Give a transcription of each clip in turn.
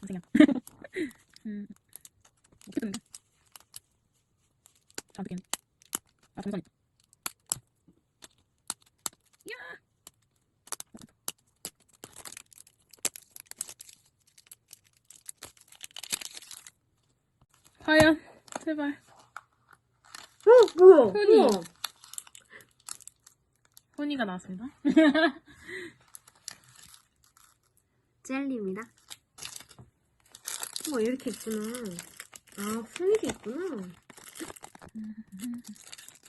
선생님. 음. 어떻게 뜯는데? 잘 뜯겠네. 아, 있다. 야! 과연, 제발. 어, 뭐야? 흔히. 우와. 혼이가 나왔습니다. 젤리입니다. 우와, 이렇게 있구나. 아, 훈이도 있구나.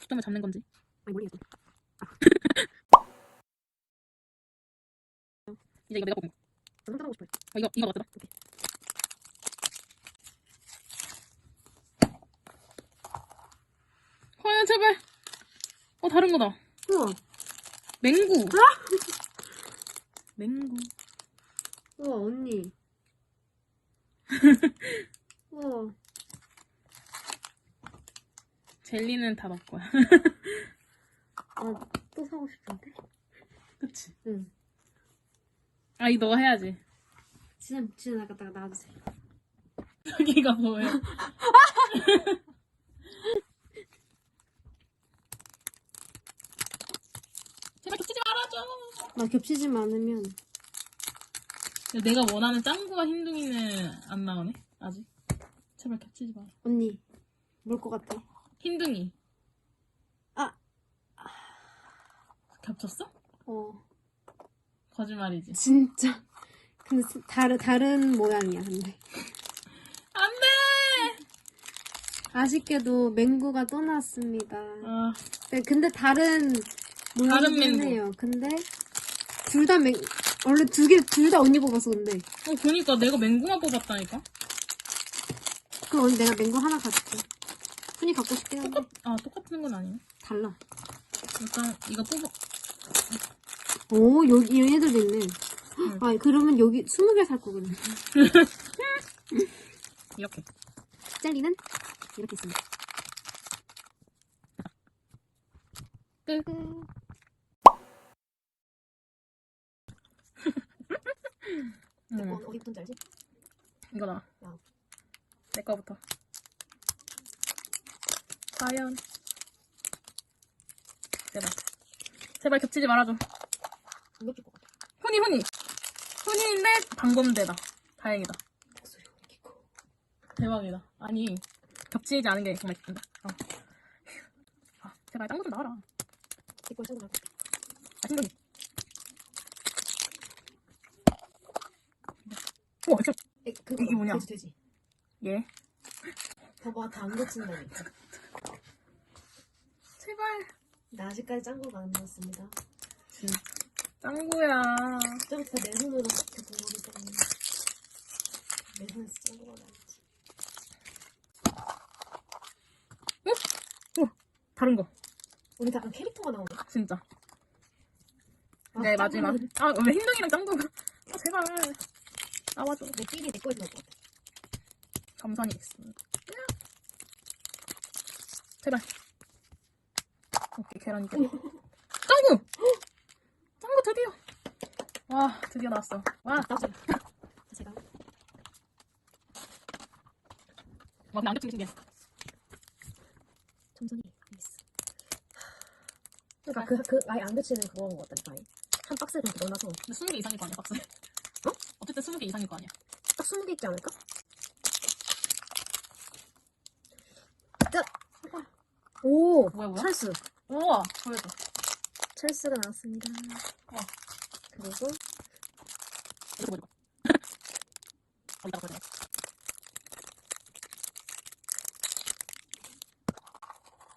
초점을 잡는 건지. 아니, 머리가 좀. 이제 이거 내가 뽑은 거. 나손 하고 싶어. 어, 이거, 이거. 오케이. 과연, 제발. 어, 다른 거다. 우와, 맹구. 맹구. 우와, 언니. 우와, 젤리는 다 거야. 아, 또 사고 싶은데? 그치? 응. 아, 이거 너 해야지. 진짜, 진짜 나갔다가 나와주세요. 여기가 뭐예요? 제발 겹치지 말아줘. 나 겹치지만 않으면. 내가 원하는 짱구와 흰둥이는 안 나오네. 아직. 제발 겹치지 마. 언니, 뭘 것 같아? 흰둥이. 아. 겹쳤어? 어, 거짓말이지. 진짜. 근데 스- 다른, 다른 모양이야, 근데. 안 돼! 아쉽게도 맹구가 또 나왔습니다. 아, 네, 근데 다른 다른 모양이긴 맹구. 해요. 근데 둘 다 맹, 원래 두 개, 둘 다 언니 뽑았어, 근데. 어, 보니까 내가 맹구만 뽑았다니까? 그럼 언니 내가 맹구 하나 가질게. 흔히 갖고 싶긴 한데. 똑같, 아, 똑같은 건 아니네. 달라. 일단, 이거 뽑아. 오, 여기 얘네들도 있네. 응. 아, 그러면 여기 20개 살 거거든. 이렇게. 젤리는 이렇게 있습니다. 끝. 끝. 응. 어디부터 알지? 이거다. 어. 내 거부터. 과연. 제발. 제발 겹치지 말아줘. 이거 줄것 같아. 훈이, 훈이. 훈이인데 방범대다. 다행이다. 목소리 이렇게 커. 대박이다. 아니, 겹치지 않은 게 정말 기쁜다. 어. 아, 제발 딴거좀 나와라. 이걸 거야. 아, 신동이. 우와, 저, 에, 그거 이게 뭐냐? 돼지, 돼지. 예. 봐봐, 다안 거친다니까. 제발. 나 아직까지 짱구가 안 나왔습니다. 진짜. 짱구야. 좀더내 손으로 이렇게 본 거기 때문에. 내 손에서 짱구가 나왔지. 다른 거. 우리 다 약간 캐릭터가 나오네. 진짜. 아, 네, 마지막. 아, 왜 흰둥이랑 짱구가. 아, 제발. 나와줘. 내 끼리 내 거에서 나올 것 같아. 감산이 있습니다. 제발. 오케이, 계란 이겨. 짱구! 짱구 드디어. 와, 드디어 나왔어. 와, 나왔어요. 제가. 막 남겨치기 신기해. 천천히 알겠어. 그러니까 그, 그 아예 안 그치는 그거인 것 같다니까. 한 그렇게 넣어놔서 근데 20개 이상일 거 아니야, 박스. 어? 어쨌든 20개 이상일 거 아니야. 딱 20개 있지 않을까? 짠! 오! 뭐야, 뭐야? 찰스! 우와, 보여줘. 찰스가 나왔습니다. 와. 그리고 이거 보여줘. 어디다가 보여줘.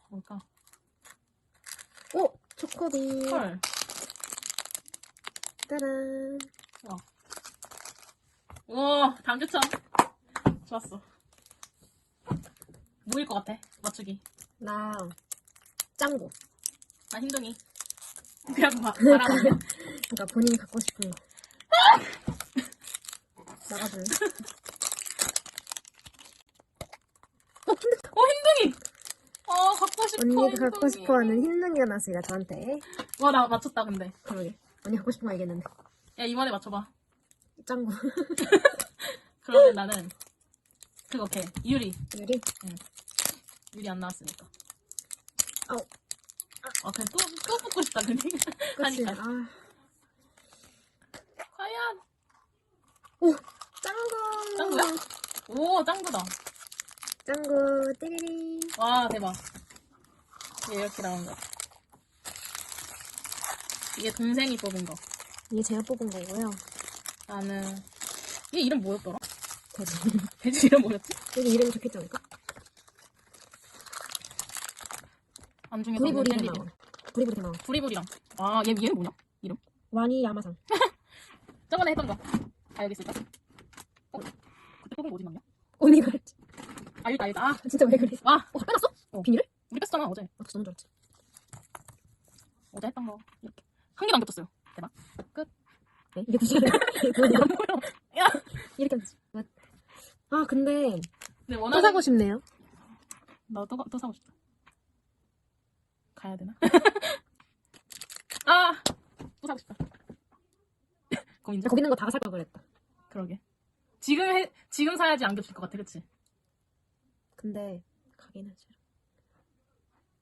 뭘까? 오! 초코비! 헐. 따란! 우와, 당첨. 좋았어. 뭐일 것 같아? 맞추기. 나 짱구. 나 흰둥이. 그냥 막 말하면 그러니까 본인이 갖고 싶은 거. 나가줄래? 어, 근데 어, 흰둥이! 어, 갖고 싶어. 언니가 갖고 흰둥이. 싶어하는 흰둥이가 나왔습니다, 저한테. 와, 나 맞췄다, 근데. 그러게. 언니 갖고 싶은 거 알겠는데. 야, 이번에 맞춰봐. 짱구. 그러면 나는 그거 걔 유리 유리? 유리 안 나왔으니까. 아우. 아 그냥 또 또 뽑고 싶다 근데 그치? 하니까. 아. 과연 오! 짱구! 짱구야? 오 짱구다. 짱구, 띠리리. 와 대박. 이게 이렇게 나온 거. 이게 동생이 뽑은 거. 이게 제가 뽑은 거고요. 나는 얘 이름 뭐였더라? 돼지. 돼지 이름 뭐였지? 여기 이름이 적혀있지 않을까? 안중에 젤리. 대마왕. 부리부리 대마왕. 부리부리랑. 아, 얘 얘는 뭐냐? 이름? 와니 야마상. 저번에 했던 거. 아, 여기 있을까? 어? 그때 뽑은 거 어디 놨냐? 언니가 했지. 아, 여기다, 여기다. 아, 진짜 왜 그래? 와, 어, 빼놨어? 어. 비닐을? 우리 뺐잖아, 어제. 아, 너무 좋았지. 어제 했던 거. 이렇게. 한 개도 안 겹쳤어요. 대박. 네? 이게 9시간이야. 안 보여. 야! 이렇게 하면 되지. 아, 근데 근데 또 원하는. 사고 싶네요. 나또 또 사고 싶다. 가야 되나? 아! 또 사고 싶다. 고민돼? 거기 있는 거 다 살 걸 그랬다. 그러게. 지금 해, 지금 사야지 안 겹칠 것 같아, 그치? 근데 가기는 싫어.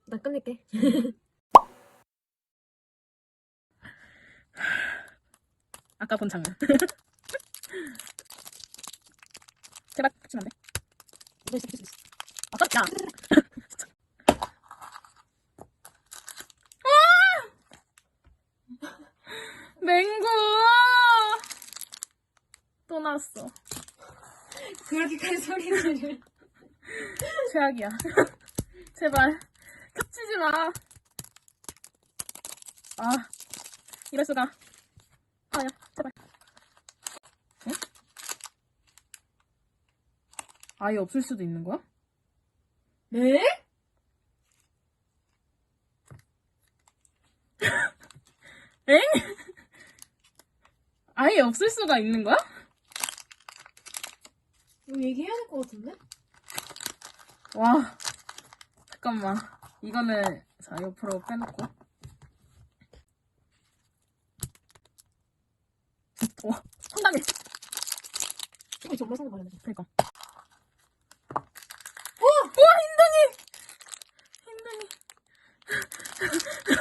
나 끝낼게. 아까 본 장면. 제발, 붙이면 안 돼? 이거 있어, 있어, 있어. 아! 맹구! 또 나왔어. 그렇게까지 소리를. 최악이야. 제발, 겹치지 마. 아, 이럴 수가. 아야, 제발. 응? 아예 없을 수도 있는 거야? 네? 엥? 아예 없을 수가 있는 거야? 이거 얘기해야 될 것 같은데? 와, 잠깐만. 이거는, 자, 옆으로 빼놓고. 와, 상당해. 정말 상관 말했네. 그니까.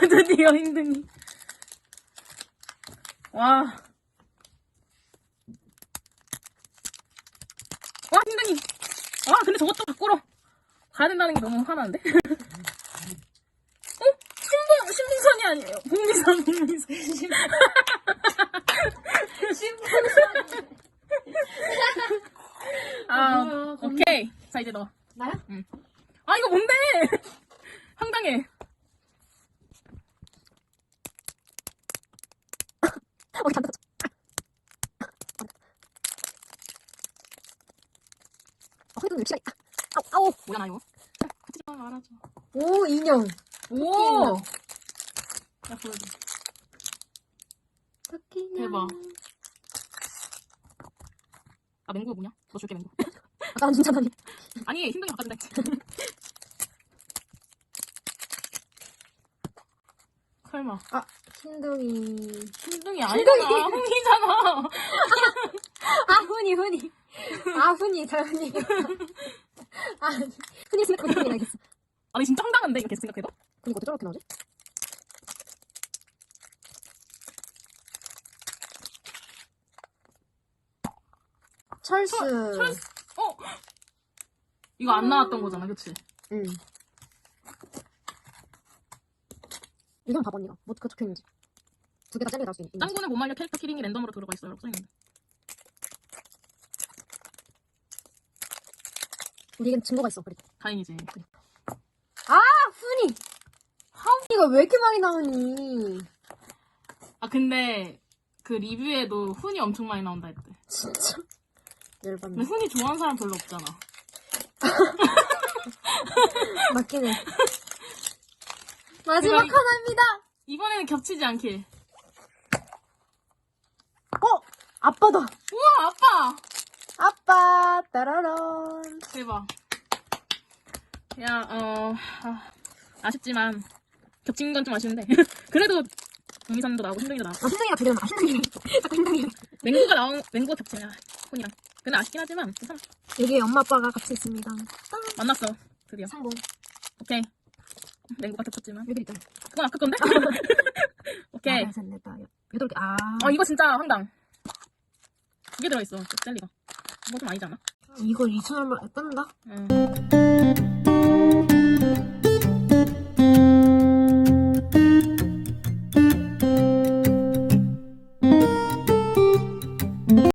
드디어 힘드니. 와. 와, 힘드니. 아, 근데 저것도 밖으로 가야 된다는 게 너무 화나는데? 어? 신분, 신분선이 아니에요. 국민선, 국민선. 아, 뭐야, 오케이. 자, 이제 너. 나야? 아 이거 뭔데? 황당해. 어, 잠깐. 어, 회동 시간이. 아우, 아우. 뭐야 나 이거? 좀 말아줘. 오, 인형. 오. 야 보여줘. 대박. 아 맹구 뭐냐? 너 줄게 맹구. 난 진짜 나니. 아니 힘들게 바꿔준다 했지. 설마 아, 흰둥이. 힘둥이 아니잖아. 흥이잖아. 아, 훈이, 훈이. 아, 훈이, 잘 훈이. 아, 훈이 생각하면 훈이 알겠어. 아니 진짜 황당한데 이렇게 생각해도? 근데 어떻게 저렇게 나오지? 철수. 철수. 어. 이거 안 나왔던 거잖아, 그치? 응. 이건 봐봐, 언니가. 뭐 어떻게 적혀있는지. 두 개다 짧게 나올 수 있는. 짱구는 못 말려 캐릭터 키링이 랜덤으로 들어가 있어요. 라고 써있는데. 근데 이건 증거가 있어, 그래도. 다행이지. 아, 훈이! 하훈이가 왜 이렇게 많이 나오니? 아 근데 그 리뷰에도 훈이 엄청 많이 나온다 했대. 진짜. 근데 열받네. 훈이 좋아하는 사람 별로 없잖아. 맞긴 해. 마지막 대박이- 하나입니다! 이번에는 겹치지 않길. 어! 아빠다! 우와 아빠! 아빠! 따라란. 대박. 야 어... 아, 아쉽지만 겹친 건 좀 아쉬운데 그래도 동미선도 나오고 힘둥이도 나오고 아, 흰둥이가 두 개나 나와. 흰둥이. 자꾸 흰둥이. 맹구가 나온 맹구가 겹치면 훈이랑. 근데 아쉽긴 하지만 괜찮아. 여기 엄마 아빠가 같이 있습니다. 땅. 만났어. 드디어. 상봉. 오케이. 냉구가 덮쳤지만. 여기 있다. 그건 아까 건데? 오케이. 하나, 셋, 넷, 다, 여- 여덟 개. 아. 어, 이거 진짜 황당. 두 개 들어있어, 그 젤리가. 이거 좀 아니지 않아? 이걸 2천 얼마 뜯는다? 응.